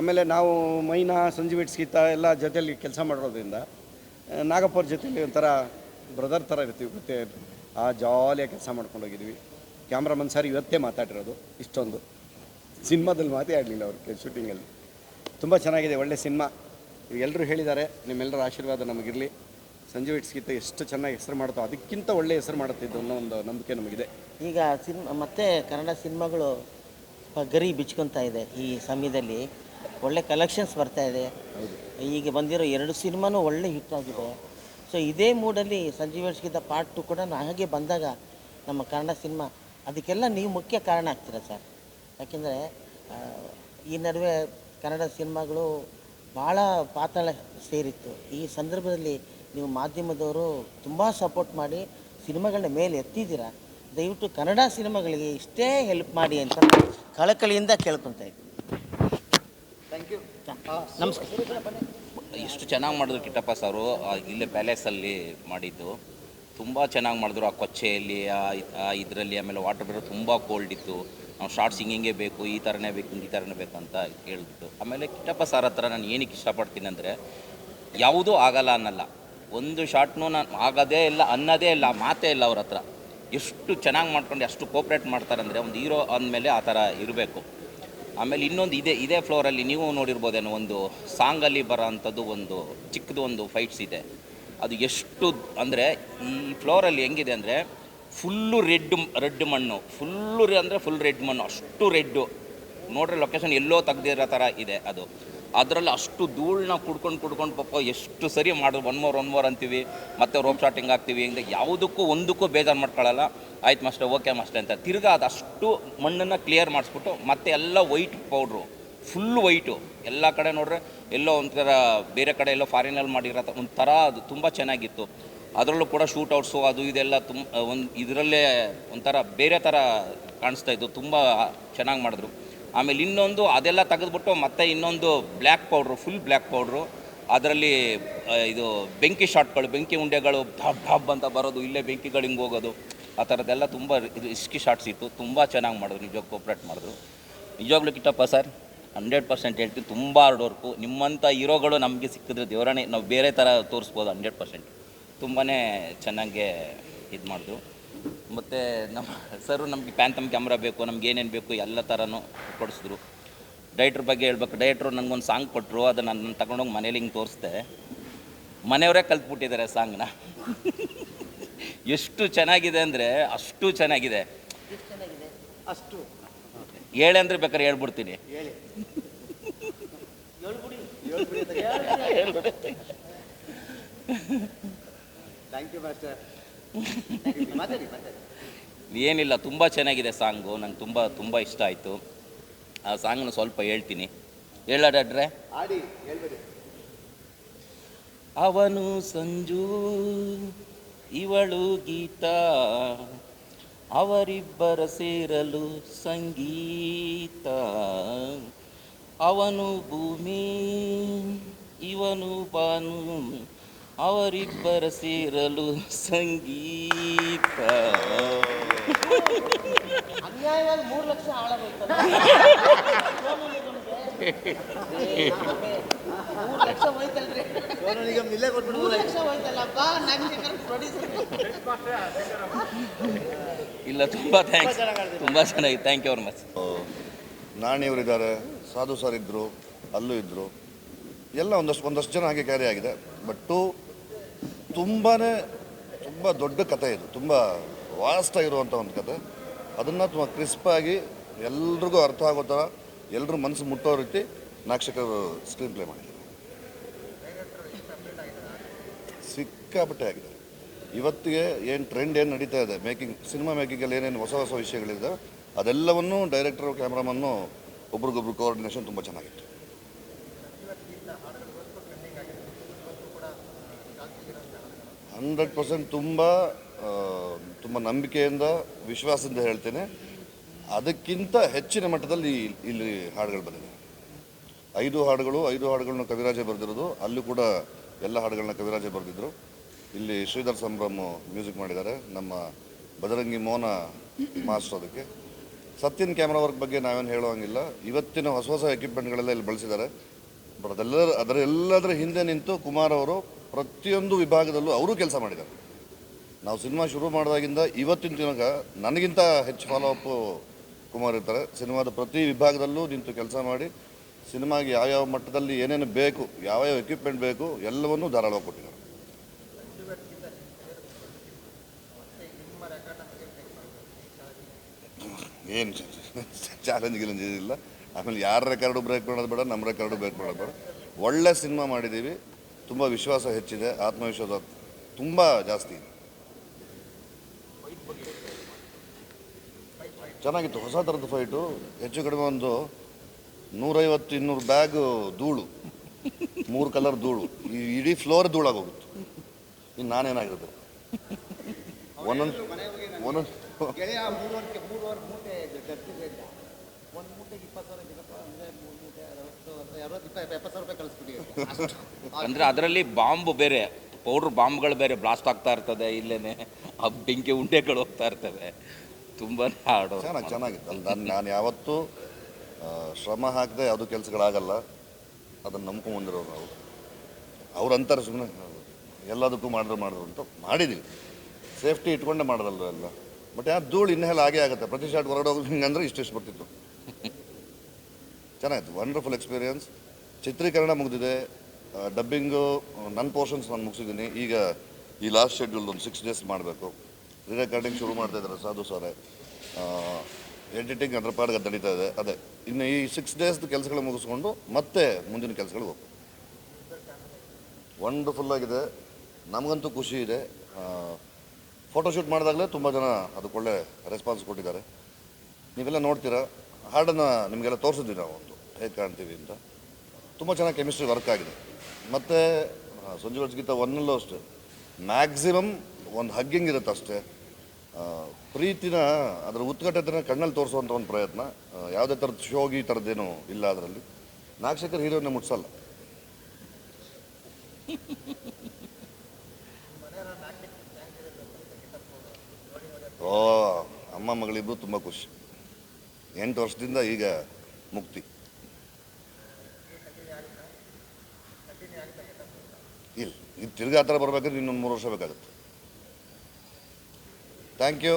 ಆಮೇಲೆ ನಾವು ಮೈನಾ ಸಂಜೀವ್ ಗೀತ ಎಲ್ಲ ಜೊತೆಯಲ್ಲಿ ಕೆಲಸ ಮಾಡಿರೋದ್ರಿಂದ ನಾಗಪ್ಪವ್ರ ಜೊತೆಯಲ್ಲಿ ಜೊತೆಲಿ ಒಂಥರ ಬ್ರದರ್ ಥರ ಇರ್ತೀವಿ. ಮತ್ತೆ ಆ ಜಾಲಿಯಾಗಿ ಕೆಲಸ ಮಾಡ್ಕೊಂಡು ಹೋಗಿದ್ವಿ. ಕ್ಯಾಮ್ರಾಮನ್ ಸರ್ ಇವತ್ತೇ ಮಾತಾಡಿರೋದು ಇಷ್ಟೊಂದು. ಸಿನಿಮಾದಲ್ಲಿ ಮಾತೇ ಆಡಲಿಲ್ಲ ಅವ್ರಿಗೆ ಶೂಟಿಂಗಲ್ಲಿ ತುಂಬ ಚೆನ್ನಾಗಿದೆ ಒಳ್ಳೆ ಸಿನಿಮಾ. ಎಲ್ಲರೂ ಹೇಳಿದ್ದಾರೆ ನಿಮ್ಮೆಲ್ಲರ ಆಶೀರ್ವಾದ ನಮಗಿರಲಿ. ಸಂಜೀವ್ ಗೀತ ಎಷ್ಟು ಚೆನ್ನಾಗಿ ಹೆಸರು ಮಾಡುತ್ತೋ ಅದಕ್ಕಿಂತ ಒಳ್ಳೆ ಹೆಸರು ಮಾಡುತ್ತಿದ್ದು ಅನ್ನೋ ಒಂದು ನಂಬಿಕೆ ನಮಗಿದೆ. ಈಗ ಸಿನಿಮಾ ಮತ್ತೆ ಕನ್ನಡ ಸಿನಿಮಾಗಳು ಗರಿ ಬಿಚ್ಕೊತಾ ಇದೆ ಈ ಸಮಯದಲ್ಲಿ. ಒಳ್ಳೆ ಕಲೆಕ್ಷನ್ಸ್ ಬರ್ತಾ ಇದೆ. ಈಗ ಬಂದಿರೋ ಎರಡು ಸಿನಿಮಾನೂ ಒಳ್ಳೆ ಹಿಟ್ ಆಗಿದೆ. ಸೊ ಇದೇ ಮೂಡಲ್ಲಿ ಸಂಜೀವ್ ಗೀತ ಪಾರ್ಟ್ ಟು ಕೂಡ ಹಾಗೆ ಬಂದಾಗ ನಮ್ಮ ಕನ್ನಡ ಸಿನಿಮಾ ಅದಕ್ಕೆಲ್ಲ ನೀವು ಮುಖ್ಯ ಕಾರಣ ಆಗ್ತೀರಾ ಸರ್? ಯಾಕೆಂದರೆ ಈ ನಡುವೆ ಕನ್ನಡ ಸಿನಿಮಾಗಳು ಭಾಳ ಪಾತಾಳ ಸೇರಿತ್ತು. ಈ ಸಂದರ್ಭದಲ್ಲಿ ನೀವು ಮಾಧ್ಯಮದವರು ತುಂಬ ಸಪೋರ್ಟ್ ಮಾಡಿ ಸಿನಿಮಾಗಳನ್ನ ಮೇಲೆ ಎತ್ತಿದ್ದೀರಾ? ದಯವಿಟ್ಟು ಕನ್ನಡ ಸಿನಿಮಾಗಳಿಗೆ ಇಷ್ಟೇ ಹೆಲ್ಪ್ ಮಾಡಿ ಅಂತ ಕಳಕಳಿಯಿಂದ ಕೇಳ್ಕೊತಾ ಇದ್ದೀನಿ. ಥ್ಯಾಂಕ್ ಯು ನಮಸ್ಕಾರ. ಎಷ್ಟು ಚೆನ್ನಾಗಿ ಮಾಡಿದ್ರು ಕಿಟ್ಟಪ್ಪ ಸಾರು. ಆ ಇಲ್ಲೇ ಪ್ಯಾಲೇಸಲ್ಲಿ ಮಾಡಿದ್ದು. ತುಂಬ ಚೆನ್ನಾಗಿ ಮಾಡಿದ್ರು. ಆ ಕೊಚ್ಚೆಯಲ್ಲಿ ಆ ಇದರಲ್ಲಿ ಆಮೇಲೆ ವಾಟರ್ ಬೇರೆ ತುಂಬ ಕೋಲ್ಡ್ ಇತ್ತು. ನಾವು ಶಾರ್ಟ್ ಹಿಂಗೆ ಬೇಕು ಈ ಥರನೇ ಬೇಕು ಈ ಥರನೇ ಬೇಕು ಅಂತ ಹೇಳ್ಬಿಟ್ಟು ಆಮೇಲೆ ಕಿಟ್ಟಪ್ಪ ಸಾರ್ ಹತ್ರ ನಾನು ಏನಕ್ಕೆ ಇಷ್ಟಪಡ್ತೀನಿ ಅಂದರೆ ಯಾವುದೂ ಆಗಲ್ಲ ಅನ್ನಲ್ಲ. ಒಂದು ಶಾಟ್ನೂ ನಾನು ಆಗೋದೇ ಇಲ್ಲ, ಅನ್ನೋದೇ ಇಲ್ಲ, ಮಾತೇ ಇಲ್ಲ ಅವ್ರ ಹತ್ರ. ಎಷ್ಟು ಚೆನ್ನಾಗಿ ಮಾಡ್ಕೊಂಡು, ಅಷ್ಟು ಕೋಪ್ರೇಟ್ ಮಾಡ್ತಾರಂದರೆ ಒಂದು ಹೀರೋ ಅಂದಮೇಲೆ ಆ ಥರ ಇರಬೇಕು. ಆಮೇಲೆ ಇನ್ನೊಂದು ಇದೇ ಇದೇ ಫ್ಲೋರಲ್ಲಿ ನೀವು ನೋಡಿರ್ಬೋದೇನೋ, ಒಂದು ಸಾಂಗಲ್ಲಿ ಬರೋ ಅಂಥದ್ದು ಒಂದು ಚಿಕ್ಕದು ಒಂದು ಫೈಟ್ಸ್ ಇದೆ. ಅದು ಎಷ್ಟು ಅಂದರೆ ಈ ಫ್ಲೋರಲ್ಲಿ ಹೆಂಗಿದೆ ಅಂದರೆ ಫುಲ್ಲು ರೆಡ್ ರೆಡ್ ಮಣ್ಣು. ಫುಲ್ಲು ಅಂದರೆ ಫುಲ್ ರೆಡ್ ಮಣ್ಣು, ಅಷ್ಟು ರೆಡ್ಡು ನೋಡ್ರಿ ಲೊಕೇಶನ್ ಎಲ್ಲೋ ತೆಗ್ದಿರೋ ಥರ ಇದೆ ಅದು. ಅದರಲ್ಲಿ ಅಷ್ಟು ಧೂಳನ್ನ ಕುಡ್ಕೊಂಡು ಕುಡ್ಕೊಂಡು ಪಾಪ ಎಷ್ಟು ಸರಿ ಮಾಡೋದು ಒನ್ ಮೋರ್ ಒನ್ ಮೋರ್ ಅಂತೀವಿ. ಮತ್ತೆ ರೋಪ್ ಶಾಟಿಂಗ್ ಆಗ್ತೀವಿ. ಹಿಂಗೆ ಯಾವುದಕ್ಕೂ ಒಂದಕ್ಕೂ ಬೇಜಾರು ಮಾಡ್ಕೊಳ್ಳಲ್ಲ ಆಯ್ತು ಮಾಸ್ಟರ್ ಓಕೆ ಮಾಸ್ಟರ್ ಅಂತ. ತಿರ್ಗಾ ಅದಷ್ಟು ಮಣ್ಣನ್ನು ಕ್ಲಿಯರ್ ಮಾಡಿಸ್ಬಿಟ್ಟು ಮತ್ತೆ ಎಲ್ಲ ವೈಟ್ ಪೌಡ್ರು ಫುಲ್ ವೈಟು ಎಲ್ಲ ಕಡೆ ನೋಡ್ರೆ ಎಲ್ಲೋ ಒಂಥರ ಬೇರೆ ಕಡೆ ಎಲ್ಲೋ ಫಾರಿನಲ್ಲಿ ಮಾಡಿರೋ ಒಂಥರ ಅದು ತುಂಬ ಚೆನ್ನಾಗಿತ್ತು. ಅದರಲ್ಲೂ ಕೂಡ ಶೂಟೌಟ್ಸು ಅದು ಇದೆಲ್ಲ ತುಂಬ ಒಂದು, ಇದರಲ್ಲೇ ಒಂಥರ ಬೇರೆ ಥರ ಕಾಣಿಸ್ತಾ ಇತ್ತು. ತುಂಬ ಚೆನ್ನಾಗಿ ಮಾಡಿದ್ರು. ಆಮೇಲೆ ಇನ್ನೊಂದು ಅದೆಲ್ಲ ತೆಗೆದುಬಿಟ್ಟು ಮತ್ತೆ ಇನ್ನೊಂದು black powder full black powder. ಅದರಲ್ಲಿ ಇದು ಬೆಂಕಿ ಶಾಟ್ಗಳು, ಬೆಂಕಿ ಉಂಡೆಗಳು ಢಬ್ ಢಬ್ ಅಂತ ಬರೋದು, ಇಲ್ಲೇ ಬೆಂಕಿಗಳು ಹಿಂಗೆ ಹೋಗೋದು, ಆ ಥರದ್ದೆಲ್ಲ ತುಂಬ ಇಸ್ಕಿ ಶಾಟ್ಸ್ ಇತ್ತು. ತುಂಬ ಚೆನ್ನಾಗಿ ಮಾಡಿದ್ರು ನಿಜವಾಗ ಕೋಪ್ರೇಟ್ ಮಾಡಿದ್ರು. ನಿಜವಾಗ್ಲೂ ಕಿಟ್ಟಪ್ಪ ಸರ್ ಹಂಡ್ರೆಡ್ ಪರ್ಸೆಂಟ್ ಹೇಳ್ತೀನಿ, ತುಂಬ ಹಾರ್ಡ್ ವರ್ಕು ನಿಮ್ಮಂಥ ಹೀರೋಗಳು ನಮಗೆ ಸಿಕ್ಕಿದ್ರೆ ದೇವರಾಣೆ, ನಾವು ಬೇರೆ ಥರ ತೋರಿಸ್ಬೋದು ಹಂಡ್ರೆಡ್ ಪರ್ಸೆಂಟ್ ತುಂಬಾ ಚೆನ್ನಾಗೆ ಇದು ಮಾಡಿದ್ರು. ಮತ್ತು ನಮ್ಮ ಸರು ನಮಗೆ ಪ್ಯಾಂಥಮ್ ಕ್ಯಾಮ್ರಾ ಬೇಕು ನಮ್ಗೆ ಏನೇನು ಬೇಕು ಎಲ್ಲ ಥರನೂ ಕೊಡಿಸಿದ್ರು. ಡೈಟ್ರ್ ಬಗ್ಗೆ ಹೇಳ್ಬೇಕು ಡೈಟ್ರು ನನಗೊಂದು ಸಾಂಗ್ ಕೊಟ್ಟರು ಅದನ್ನು ನಾನು ತಗೊಂಡೋಗಿ ಮನೇಲಿ ಹಿಂಗೆ ತೋರಿಸ್ದೆ. ಮನೆಯವರೇ ಕಲ್ತ್ಬಿಟ್ಟಿದ್ದಾರೆ ಸಾಂಗ್ನ ಎಷ್ಟು ಚೆನ್ನಾಗಿದೆ ಅಂದರೆ ಅಷ್ಟು ಚೆನ್ನಾಗಿದೆ. ಅಷ್ಟು. ಹೇಳಿ ಅಂದರೆ ಬೇಕಾದ್ರೆ ಹೇಳ್ಬಿಡ್ತೀನಿ. ಥ್ಯಾಂಕ್ ಯು ಮಾಸ್ಟರ್ ಏನಿಲ್ಲ ತುಂಬ ಚೆನ್ನಾಗಿದೆ ಸಾಂಗು. ನಂಗೆ ತುಂಬ ತುಂಬ ಇಷ್ಟ ಆಯಿತು. ಆ ಸಾಂಗ್ನ ಸ್ವಲ್ಪ ಹೇಳ್ತೀನಿ. ಹೇಳಾಡ್ರೆ ಅವನು ಸಂಜು ಇವಳು ಗೀತಾ. ಅವರಿಬ್ಬರ ಸೇರಲು ಸಂಗೀತ. ಅವನು ಭೂಮಿ ಇವನು ಬಾನು. ಅವರಿಬ್ಬರ ಸೇರಲು ಸಂಗೀತ. ಅನ್ಯಾಯವಾಗಿ ಮೂರು ಲಕ್ಷ ಹಾಳಾಗೋಯ್ತಲ್ಲ ಮೂರು ಲಕ್ಷ ಹೋಯ್ತಲ್ರಿ. ಮೂರು ಲಕ್ಷ ಹೋಯ್ತಲ್ಲಪ್ಪ ನಂಗೆ ಪ್ರೊಡ್ಯೂಸರ್ ಇಲ್ಲ ತುಂಬ ಥ್ಯಾಂಕ್ಸ್ ತುಂಬ ಚೆನ್ನಾಗಿ ಥ್ಯಾಂಕ್ ಯು ವೆರಿ ಮಚ್ ನಾಣಿಯವರಿದ್ದಾರೆ ಸಾಧು ಸರ್ ಇದ್ದರು ಅಲ್ಲೂ ಇದ್ದರು ಎಲ್ಲ ಒಂದಷ್ಟು ಒಂದಷ್ಟು ಜನ ಹಾಗೆ ಕ್ಯಾರಿ ಆಗಿದೆ. ಬಟ್ ಟು ತುಂಬಾ ತುಂಬ ದೊಡ್ಡ ಕತೆ ಇದು. ತುಂಬ ವಾಸ್ಟ್ ಆಗಿರುವಂಥ ಒಂದು ಕತೆ. ಅದನ್ನು ತುಂಬ ಕ್ರಿಸ್ಪಾಗಿ ಎಲ್ರಿಗೂ ಅರ್ಥ ಆಗೋ ಥರ ಎಲ್ಲರೂ ಮನಸ್ಸು ಮುಟ್ಟೋ ರೀತಿ ನಾಕ್ಷಕರು ಸ್ಕ್ರೀನ್ ಪ್ಲೇ ಮಾಡಿದ್ದಾರೆ. ಸಿಕ್ಕಾಪಟ್ಟೆ ಆಗಿದೆ. ಇವತ್ತಿಗೆ ಏನು ಟ್ರೆಂಡ್ ಏನು ನಡೀತಾ ಇದೆ? ಮೇಕಿಂಗ್ ಸಿನಿಮಾ ಮೇಕಿಂಗಲ್ಲಿ ಏನೇನು ಹೊಸ ಹೊಸ ವಿಷಯಗಳಿದೆ ಅದೆಲ್ಲವನ್ನು ಡೈರೆಕ್ಟರ್ ಕ್ಯಾಮ್ರಾಮನ್ನು ಒಬ್ರಿಗೊಬ್ರು ಕೋಆರ್ಡಿನೇಷನ್ ತುಂಬ ಚೆನ್ನಾಗಿತ್ತು. ಹಂಡ್ರೆಡ್ ಪರ್ಸೆಂಟ್ ತುಂಬ ತುಂಬ ನಂಬಿಕೆಯಿಂದ, ವಿಶ್ವಾಸದಿಂದ ಹೇಳ್ತೇನೆ. ಅದಕ್ಕಿಂತ ಹೆಚ್ಚಿನ ಮಟ್ಟದಲ್ಲಿ ಇಲ್ಲಿ- ಹಾಡುಗಳು ಬಂದಿದೆ. ಐದು ಹಾಡುಗಳು, ಐದು ಹಾಡುಗಳನ್ನ ಕವಿರಾಜೆ ಬರೆದಿರೋದು. ಅಲ್ಲೂ ಕೂಡ ಎಲ್ಲ ಹಾಡುಗಳನ್ನ ಕವಿರಾಜೆ ಬರೆದಿದ್ರು. ಇಲ್ಲಿ ಶ್ರೀಧರ್ ಸಂಭ್ರಮ್ ಮ್ಯೂಸಿಕ್ ಮಾಡಿದ್ದಾರೆ. ನಮ್ಮ ಬಜರಂಗಿ ಮೋನ ಮಾಸ್ಟರ್ ಅದಕ್ಕೆ. ಸತ್ಯನ್ ಕ್ಯಾಮ್ರಾ ವರ್ಕ್ ಬಗ್ಗೆ ನಾವೇನು ಹೇಳುವಂಗಿಲ್ಲ ಇವತ್ತಿನ ಹೊಸ ಹೊಸ ಎಕ್ವಿಪ್ಮೆಂಟ್ಗಳೆಲ್ಲ ಇಲ್ಲಿ ಬಳಸಿದ್ದಾರೆ. ಬಟ್ ಅದೆಲ್ಲ ಅದರ ಎಲ್ಲದರ ಹಿಂದೆ ನಿಂತು ಕುಮಾರ್ ಅವರು ಪ್ರತಿಯೊಂದು ವಿಭಾಗದಲ್ಲೂ ಅವರು ಕೆಲಸ ಮಾಡಿದ್ದಾರೆ. ನಾವು ಸಿನಿಮಾ ಶುರು ಮಾಡಿದಾಗಿಂದ ಇವತ್ತಿನ ತನಕ ನನಗಿಂತ ಹೆಚ್ಚು ಫಾಲೋ ಅಪ್ ಕುಮಾರ್ ಇರ್ತಾರೆ. ಸಿನಿಮಾದ ಪ್ರತಿ ವಿಭಾಗದಲ್ಲೂ ನಿಂತು ಕೆಲಸ ಮಾಡಿ, ಸಿನಿಮಾಗೆ ಯಾವ್ಯಾವ ಮಟ್ಟದಲ್ಲಿ ಏನೇನು ಬೇಕು, ಯಾವ್ಯಾವ ಎಕ್ವಿಪ್ಮೆಂಟ್ ಬೇಕು, ಎಲ್ಲವನ್ನೂ ಧಾರಾಳವಾಗಿ ಕೊಟ್ಟಿದ್ದಾರೆ. ಏನು ಚಾಲೆಂಜ್ ಗಿಲೆಂಜ್ ಇಲ್ಲ ಆಮೇಲೆ ಯಾರ ರೆಕಾರ್ಡು ಬ್ರೇಕ್ ಮಾಡೋದು ಬೇಡ ನಮ್ಮ ರೆಕಾರ್ಡು ಬ್ರೇಕ್ ಮಾಡೋದು ಬೇಡ. ಒಳ್ಳೆ ಸಿನಿಮಾ ಮಾಡಿದ್ದೀವಿ. ತುಂಬ ವಿಶ್ವಾಸ ಹೆಚ್ಚಿದೆ, ಆತ್ಮವಿಶ್ವಾಸ ತುಂಬ ಜಾಸ್ತಿ. ಇದೆ ಚೆನ್ನಾಗಿತ್ತು, ಹೊಸ ಥರದ ಫೈಟು ಹೆಚ್ಚು ಕಡಿಮೆ ಒಂದು ನೂರೈವತ್ತು, ಇನ್ನೂರು ಬ್ಯಾಗ್ ಧೂಳು. ಮೂರು ಕಲರ್ ಧೂಳು. ಈ ಇಡೀ ಫ್ಲೋರ್ ಧೂಳಾಗೋಗುತ್ತೆ. ಇನ್ನು ನಾನೇನಾಗಿರೋದು? ಒಂದೊಂದು ಒಂದೊಂದು ಅರವತ್ತು ಅರವತ್ತು ಇಪ್ಪ ಎಪ್ಪತ್ತು ಸಾವಿರ ರೂಪಾಯಿ ಕಳಿಸ್ಬಿಡಿ ಅಂದರೆ ಅದರಲ್ಲಿ ಬಾಂಬ್ ಬೇರೆ ಪೌಡರ್ ಬಾಂಬ್ಗಳು ಬೇರೆ ಬ್ಲಾಸ್ಟ್ ಆಗ್ತಾ ಇರ್ತದೆ ಇಲ್ಲೇನೆ ಆ ಬೆಂಕಿ ಉಂಡೆಗಳು ಹೋಗ್ತಾ ಇರ್ತವೆ. ತುಂಬಾ ಹಾಡು. ಚೆನ್ನಾಗಿ ಚೆನ್ನಾಗಿತ್ತು. ಅಲ್ಲಿ ನಾನು ನಾನು ಯಾವತ್ತೂ ಆ, ಶ್ರಮ ಹಾಕದೆ ಯಾವುದೂ ಕೆಲಸಗಳಾಗಲ್ಲ. ಅದನ್ನು ನಂಬ್ಕೊಂಡು ಬಂದಿರೋರು ನಾವು. ಅವ್ರು ಅಂತಾರೆ ಸುಮ್ಮನೆ ಎಲ್ಲದಕ್ಕೂ ಮಾಡಿದ್ರು ಮಾಡಿದ್ರು ಅಂತ ಮಾಡಿದ್ದೀವಿ ಸೇಫ್ಟಿ ಇಟ್ಕೊಂಡೇ ಮಾಡೋದಲ್ವ ಎಲ್ಲ. ಬಟ್ ಯಾರು ಧೂಳು ಇನ್ನೆಲ್ಲ ಹಾಗೆ ಆಗುತ್ತೆ. ಪ್ರತಿ ಶಾಟ್ ಹೊರಗಡೆ ಹೋಗಿ ಇಷ್ಟು ಇಷ್ಟು ಬರ್ತಿತ್ತು. ಚೆನ್ನಾಗಿತ್ತು. ವಂಡರ್ಫುಲ್ ಎಕ್ಸ್ಪೀರಿಯನ್ಸ್ ಚಿತ್ರೀಕರಣ ಮುಗಿದಿದೆ. ಡಬ್ಬಿಂಗು ನನ್ನ ಪೋರ್ಷನ್ಸ್ ನಾನು ಮುಗಿಸಿದ್ದೀನಿ. ಈಗ ಈ ಲಾಸ್ಟ್ ಶೆಡ್ಯೂಲ್ ಒಂದು ಸಿಕ್ಸ್ ಡೇಸ್ ಮಾಡಬೇಕು. ರಿರೆಕಾರ್ಡಿಂಗ್ ಶುರು ಮಾಡ್ತಾ ಇದ್ದಾರೆ ಸಾಧು ಸಾರೆ. ಎಡಿಟಿಂಗ್ ಅದರ ಪಾಡ್ಗೆ ನಡೀತಾ ಇದೆ. ಅದೇ, ಇನ್ನು ಈ ಸಿಕ್ಸ್ ಡೇಸ್ದು ಕೆಲಸಗಳು ಮುಗಿಸ್ಕೊಂಡು ಮತ್ತೆ ಮುಂದಿನ ಕೆಲಸಗಳು ವಂಡರ್ಫುಲ್ ಆಗಿದೆ. ನಮಗಂತೂ ಖುಷಿ ಇದೆ. ಫೋಟೋಶೂಟ್ ಮಾಡಿದಾಗಲೇ ತುಂಬ ಜನ ಅದಕ್ಕೆ ಒಳ್ಳೆ ರೆಸ್ಪಾನ್ಸ್ ಕೊಟ್ಟಿದ್ದಾರೆ. ನೀವೆಲ್ಲ ನೋಡ್ತೀರಾ? ಹಾಡನ್ನು ನಿಮಗೆಲ್ಲ ತೋರಿಸಿದ್ವಿ ನಾವು. ಹೇಗೆ ಕಾಣ್ತೀವಿ ಅಂತ. ತುಂಬ ಚೆನ್ನಾಗಿ ಕೆಮಿಸ್ಟ್ರಿ ವರ್ಕ್ ಆಗಿದೆ. ಮತ್ತು ಸಂಜು ಗೀತ ಒನ್ನಲ್ಲೂ ಅಷ್ಟೇ. ಮ್ಯಾಕ್ಸಿಮಮ್ ಒಂದು ಹಗ್ಗಿಂಗ್ ಇರುತ್ತೆ ಅಷ್ಟೇ. ಪ್ರೀತಿನ, ಅದರ ಉತ್ಕಟತೆನ ಕಣ್ಣಲ್ಲಿ ತೋರಿಸುವಂಥ ಒಂದು ಪ್ರಯತ್ನ. ಯಾವುದೇ ಥರದ ಶೋಗಿ ಥರದ್ದೇನು ಇಲ್ಲ ಅದರಲ್ಲಿ. ನಾಗಶೇಖರ್ ಹೀರೋನ ಮುಟ್ಸಲ್ಲ. ಓ, ಅಮ್ಮ ಮಗಳಿಬ್ರು ತುಂಬ ಖುಷಿ. ಎಂಟು ವರ್ಷದಿಂದ ಈಗ ಮುಕ್ತಿ. ಇಲ್ಲ. ಇದು ತಿರ್ಗಿ ಆ ಥರ ಬರ್ಬೇಕಾದ್ರೆ ಇನ್ನೊಂದು ಮೂರು ವರ್ಷ ಬೇಕಾಗುತ್ತೆ. Thank you